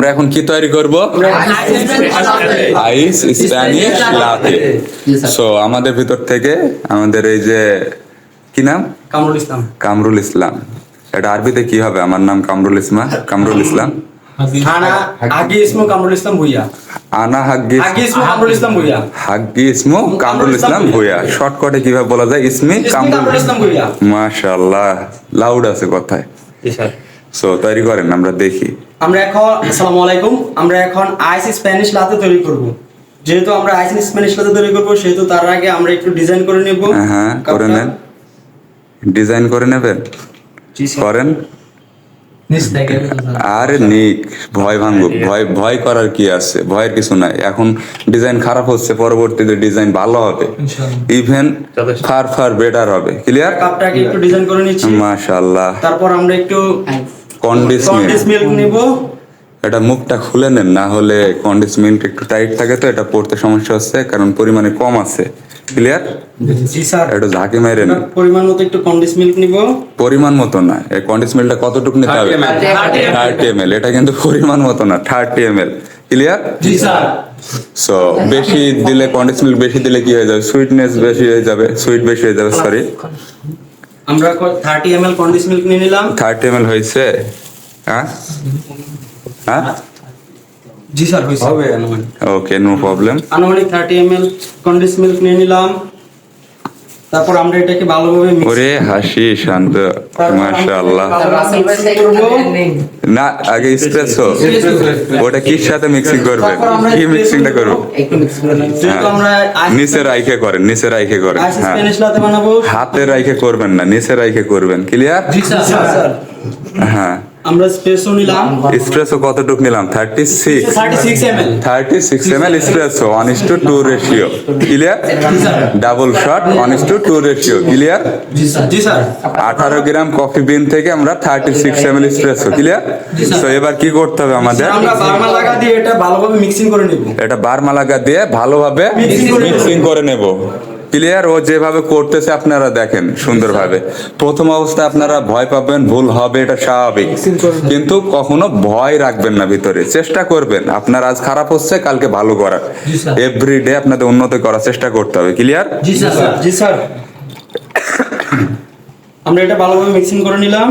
আমরা এখন কি তৈরি করব? আইস স্প্যানিশ লাতে। সো আমাদের ভিতর থেকে আমাদের এই যে কি নাম? কামরুল ইসলাম। কামরুল ইসলাম। এটা আরবিতে কি হবে? আমার নাম কামরুল ইসলাম কামরুল ইসলাম। থানা আগে ইসমু কামরুল ইসলাম আনা হাগ্গি কামরুল ইসলাম ভুইয়া। হাগ্গি ইসমু কামরুল ইসলাম ভুইয়া। শর্টকাটে কীভাবে বলা যায়? ইসমি কামরুল কামরুল ইসলাম ভুইয়া। মাশাআল্লাহ লাউড আছে কথায়। সো তৈরি করেন আমরা দেখি। আমরা এখন আসসালামু আলাইকুম আমরা এখন আইস স্প্যানিশ লাতে তৈরি করব। যেহেতু আমরা আইস স্প্যানিশ লাতে তৈরি করব সেহেতু তার আগে আমরা একটু ডিজাইন করে নেব। হ্যাঁ করে নেন। ডিজাইন করে নেবেন? করেন? আরে নিক ভয় ভাঙুক ভয় ভয় করার কি আছে? ভয়ের কিছু নাই। এখন ডিজাইন খারাপ হচ্ছে পরবর্তীতে ডিজাইন ভালো হবে। ইভেন ফার ফার বেটার হবে। ক্লিয়ার কাপটাকে একটু ডিজাইন করে নিচ্ছি। মাশাআল্লাহ। তারপর আমরা একটু কন্ডিস মিল্ক নিব। এটা মুখটা খুলে নেন না হলে কন্ডিস মিল্ক একটু টাইট থাকে তো এটা পড়তে সমস্যা হচ্ছে কারণ পরিমাণে কম আছে। ক্লিয়ার জি স্যার। একটু ঝাঁকি মেরে নেন। পরিমাণ মতো একটু কন্ডেন্স মিল্ক নিব। পরিমাণ মতো না এই কন্ডিস মিল্কটা কতটুকু নিতে হবে? 30 ml থার্টি এম এটা কিন্তু পরিমাণ মতো না থার্টি এম এল ক্লিয়ার জি স্যার। সো বেশি দিলে কন্ডিস মিল্ক বেশি দিলে কি হয়ে যাবে? সুইটনেস বেশি হয়ে যাবে সুইট বেশি হয়ে যাবে সরি আমরা thirty M L condense milk নিয়ে নিলাম। থার্টি এম এল হয়েছে? হ্যাঁ? হ্যাঁ? জি স্যার হইছে হবে আনুমানিক। ওকে নো প্রবলেম আনুমানিক thirty M L condense milk নিয়ে নিলাম। তারপর আমরা এটাকে ভালোভাবে ওরে হাসি শান্ত মাশাআল্লাহ। না আগে এসপ্রেসো ওটা কির সাথে মিক্সিং করবে? কি মিক্সিংটা করব? নিচে রাইখে করেন নিচে রাইখে করেন হ্যাঁ। স্প্যানিশ লাতে হাতে রাইখে করবেন না নিচে রাইখে করবেন ক্লিয়ার জি স্যার। হ্যাঁ। আমরা স্পেসও নিলাম। এসপ্রেসো কতটুক নিলাম? Thirty six thirty six M L thirty six M L espresso one is to two ratio clear double shot one is to two ratio clear G sir জি স্যার আঠারো gram coffee bean থেকে আমরা thirty six M L clear তো এবার কি করতে হবে আমাদের? আমরা বার্মা লাগা দিয়ে এটা ভালোভাবে মিক্সিং করে নেব। এটা দিয়ে ভালোভাবে। মিক্সিং করে নেব। ক্লিয়ার ও যেভাবে করতেছে আপনারা দেখেন সুন্দরভাবে। প্রথম অবস্থায় আপনারা ভয় পাবেন ভুল হবে এটা স্বাভাবিক। কিন্তু কখনো ভয় রাখবেন না ভিতরে চেষ্টা করবেন। আপনার আজ খারাপ হচ্ছে কালকে ভালো করার। এভরি ডে আপনাদের উন্নতি করার চেষ্টা করতে হবে ক্লিয়ার জি স্যার জি স্যার। আমরা এটা ভালোভাবে মিক্সিং করে নিলাম।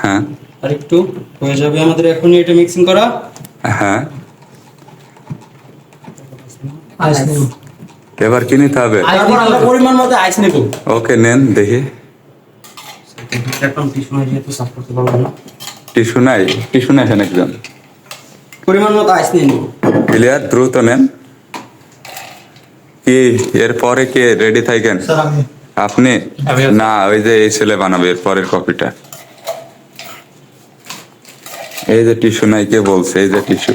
হ্যাঁ। আর একটু হয়ে যাবে আমাদের এখনই এটা মিক্সিং করা। হ্যাঁ। এবার কি নিতে হবে পরিমাণ মতো আইস নেব। ওকে নেন দেখি। এখন টিস্যু যেহেতু সাফ করতে পারব না টিস্যু নাই টিস্যু নেন একজন। পরিমাণ মতো আইস নিয়ে ক্লিয়ার দ্রুত নেন। কি এরপরে কে রেডি থাকেন? আপনি? না ওই যে এই ছেলে বানাবে এর পরের কপিটা এই যে টিস্যু নাই কে বলছে? এই যে টিস্যু।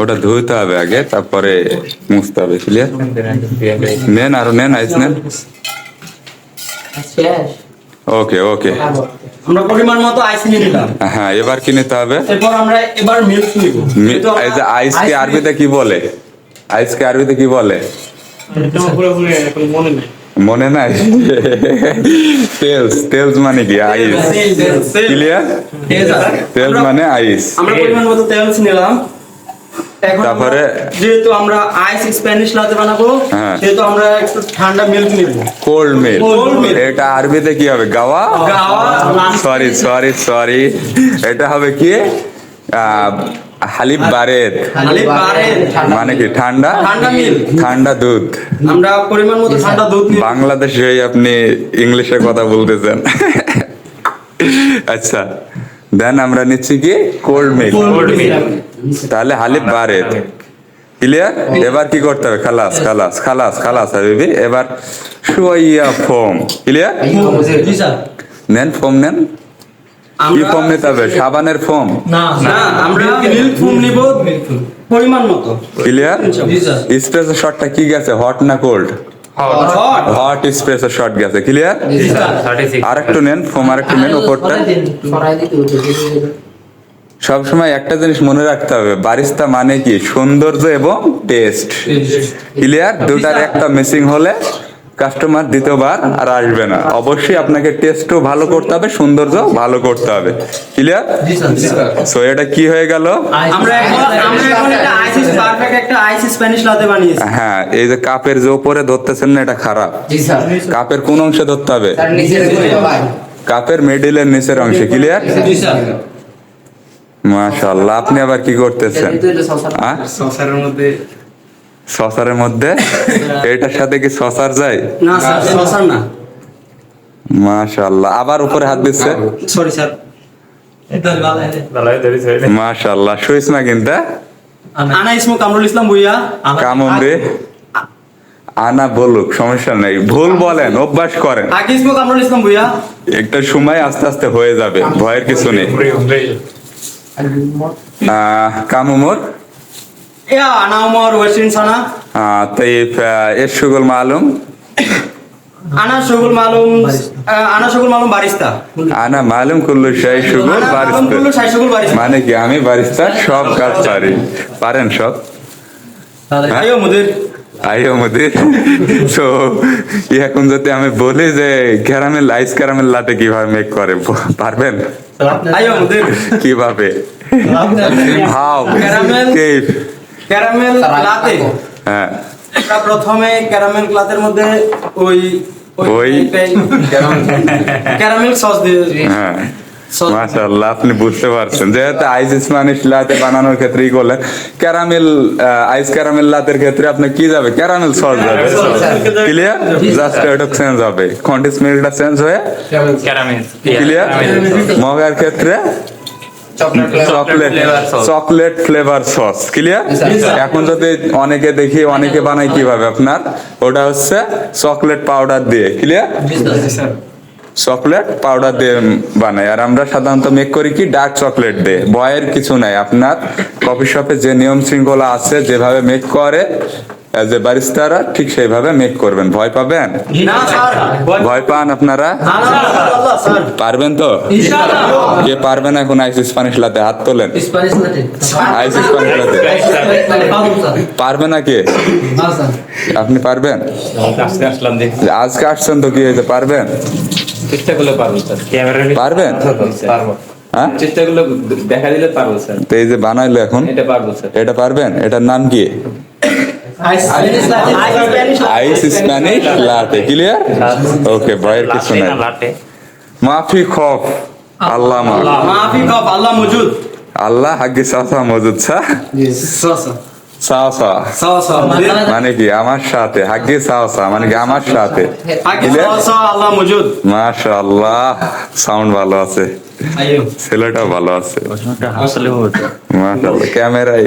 ওটা ধুইতে হবে আগে তারপরে মুছতে হবে ক্লিয়ার নেন আরও নেন আইস নেন। ওকে ওকে। আমরা পরিমাণ মতো আইস নিয়ে নিলাম। হ্যাঁ এবার কি নিতে হবে। এরপর আমরা এবার মিল্ক নিব। এই যে আইসকে আরবিতে কি বলে? আইসকে আরবিতে কি বলে? মনে নাই। তেলস তেলস মানে কি? আইস ক্লিয়ার তেল মানে আইস আমরা পরিমাণ মতো তেল নিলাম। তারপরে? যেহেতু আমরা আইস স্প্যানিশ লাতে বানাবো হ্যাঁ। সেহেতু আমরা একটু ঠান্ডা মিল্ক নিব। কোল্ড মিল্ক এটা আরবিতে কি হবে? গাওয়া? গাওয়া সরি সরি সরি এটা হবে কি? হালিব বারেদ। খালি পারে মানে কি ঠান্ডা? ঠান্ডা দুধ। আমরা পরিমাণ মতো ঠান্ডা দুধ বাংলাদেশে আপনি ইংলিশে কথা বলতেছেন। আচ্ছা। দেন আমরা নিচ্ছি কি? কোল্ড মিল্ক তাহলে হালিব বারে ক্লিয়ার এবার কি করতে হবে? খালাস খালাস খালাস খালাস হাবিবি এবার শুয়াইয়া ফোম। ক্লিয়ার নেন ফোম নেন। কি আমরা ফোম নিতে হবে? সাবানের ফোম? না আমরা মিল্ক ফুম নিব। পরিমাণ মতো। ক্লিয়ার জি স্যার। স্প্রেসো শটটা কি গেছে? হট না cold hot hot espresso shot গেছে ক্লিয়ার আরেকটু নেন ফোম আরেকটু নেন উপরটা। সবসময় একটা জিনিস মনে রাখতে হবে বারিস্তা মানে কি? সৌন্দর্য এবং টেস্ট ক্লিয়ার দুটার একটা মিসিং হলে কাস্টমার দ্বিতীয়বার আর আসবে না। অবশ্যই আপনাকে টেস্টও ভালো করতে হবে সৌন্দর্য ভালো করতে হবে। ক্লিয়ার সো এটা কি হয়ে গেল? আমরা এখন আমরা এখন একটা আইসিস পারফেক্ট একটা আইসিস স্প্যানিশ লাতে বানিয়েছি। হ্যাঁ এই যে কাপের যে উপরে ধরতেছেন না এটা খারাপ। জি স্যার। কাপের কোন অংশে ধরতে হবে? স্যার নিচের দিকে ভাই কাপের মিডিলের নিচের অংশে ক্লিয়ার মাশাআল্লাহ আপনি আবার কি করতেছেন? সসারের মধ্যে সসারের মধ্যে? এটার সাথে কি সসার যায়? না স্যার সসার না। মাশাআল্লাহ। আবার উপরে হাত দিচ্ছে? Sorry sir. মাশাআল্লাহ। শুইস না কিন্তু আনা ইসমু কামরুল ইসলাম কামন রে আনা বলুক সমস্যা নেই। ভুল বলেন অভ্যাস করেন। আগে ইসমু কামরুল ইসলাম ভুইয়া। একটা সময় আস্তে আস্তে হয়ে যাবে ভয়ের কিছু নেই। আহ, কামুমর? ইয়া আনা উমর ওয়েস্টিন সানা আহ, طيب آه، ايش شغل معلوم আনা শগুল মালুম আহ, আনা শগুল মালুম বারিস্তা আনা মালুম কুল্লু শাই শুগুল আনা মালুম বারিস্তা কুল্লু শাই শগুল বারিস্তা মানে কি আমি বারিস্তা সব কাজ পারি পারেন সব আইও মুদির আইও মুদির তো এখন যদি আমি বলি যে ক্যারামেল আইস ক্যারামেল লাতে কিভাবে মেক করে ব- পারবেন আইও মুদির কিভাবে হাও Caramel- কেফ ক্যারামেল লাতে হ্যাঁ। প্রথমে ক্যারামেল ক্লাতের মধ্যে ওই ওই? ক্যারামেল। সস দিয়ে হ্যাঁ। আপনি বুঝতে পারছেন। যেহেতু আইস স্প্যানিশ লাতে বানানোর ক্ষেত্রে কি করলেন ক্যারামেল আইস ক্যারামেল লাতের ক্ষেত্রে আপনি কি যাবে? ক্যারামেল সস যাবে। ক্লিয়ার জাস্ট এটা চেঞ্জ হবে। কন্টিস মিল্কটা চেঞ্জ হয়ে ক্লিয়ার মগার ক্ষেত্রে chocolate chocolate flavour sauce clear এখন যদি অনেকে দেখি অনেকে বানায় কীভাবে আপনার? ওটা হচ্ছে চকলেট পাউডার দিয়ে ক্লিয়ার চকলেট পাউডার দিয়ে বানাই। আর আমরা সাধারণত মেক করি কি? ডার্ক চকলেট দিয়ে। ভয়ের কিছু নাই। আপনার কফি শপে যে নিয়ম শৃঙ্খলা আছে যেভাবে মেক করে as a বারিস্তারা ঠিক সেইভাবে মেক করবেন। ভয় পাবেন? ভয় পান আপনারা? পারবেন তো? কে পারবেন এখন আইস স্প্যানিশ লাতে হাত তোলেন। স্প্যানিশ লাটে লাতে পারবে না কে? আপনি পারবেন? আজকে আসলাম দেখি আজকে আসছেন তো কি হয়েছে? পারবেন? চেষ্টা করলে পারব স্যার। পারবেন? পারব। হ্যাঁ? চেষ্টা করলে দেখা দিলে পারব স্যার। তো এই যে বানাইলো এখন? এটা পারব স্যার। এটা পারবেন? এটার নাম কি? আইস স্প্যানিশ লাতে ক্লিয়ার ওকে ভয়ের কিছু নাই মাফি খফ আল্লাহ মাফ কফ আল্লাহ মজুদ আল্লাহ হাগি সাসা মজুদ সা সসা মানে কি? আমার সাথে হাগি সাসা মানে কি? আমার সাথে. আল্লাহ মজুদ মাশাআল্লাহ সাউন্ড ভালো আছে। ছেলেটা ভালো আছে। মাশাআল্লাহ ক্যামেরায়।